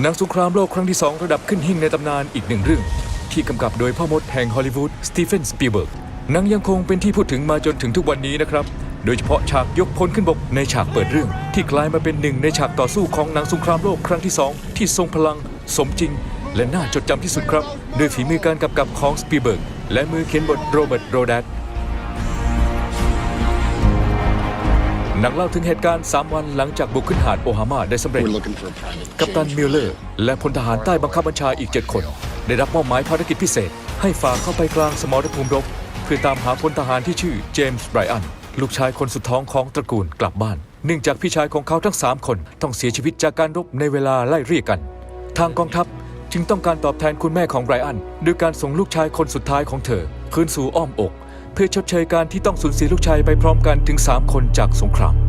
หนังสงครามโลกครั้งที่ 2 ระดับขึ้นหิ่งในตำนานอีกหนึ่งเรื่อง ที่กำกับโดยพ่อมดแห่งฮอลลีวูดสตีเฟนสปีเบิร์กหนังยังคงเป็นที่พูดถึงมาจนถึงทุกวันนี้นะครับ โดยเฉพาะฉากยกพลขึ้นบกในฉากเปิดเรื่อง ที่กลายมาเป็นหนึ่งในฉากต่อสู้ของหนังสงครามโลกครั้งที่ 2 ที่ทรงพลัง สมจริง และน่าจดจำที่สุดครับ โดยฝีมือการกำกับของสปีเบิร์กและมือเขียนบทโรเบิร์ตโรแดด นังเล่าถึงเหตุการณ์ 3 วันหลังจากบุกขึ้นหาดโอฮามาได้สำเร็จ We're looking for a private. กัปตันมิลเลอร์ และพลทหารใต้บังคับบัญชาอีก 7 คน ได้รับมอบหมายภารกิจพิเศษ ให้ฝ่าเข้าไปกลางสมรภูมิรบ เพื่อตามหาพลทหารที่ชื่อเจมส์ไบรอัน ลูกชายคนสุดท้องของตระกูลกลับบ้าน เนื่องจากพี่ชายของเขาทั้ง 3 คนต้องเสียชีวิตจากการรบในเวลาไล่เรียกกัน ทางกองทัพจึงต้องการตอบแทนคุณแม่ของไบรอันด้วยการส่งลูกชายคนสุดท้ายของเธอ คืนสู่อ้อมอกเพื่อชดเชยการที่ต้องสูญเสียลูกชายไปพร้อมกันถึง 3 คนจากสงคราม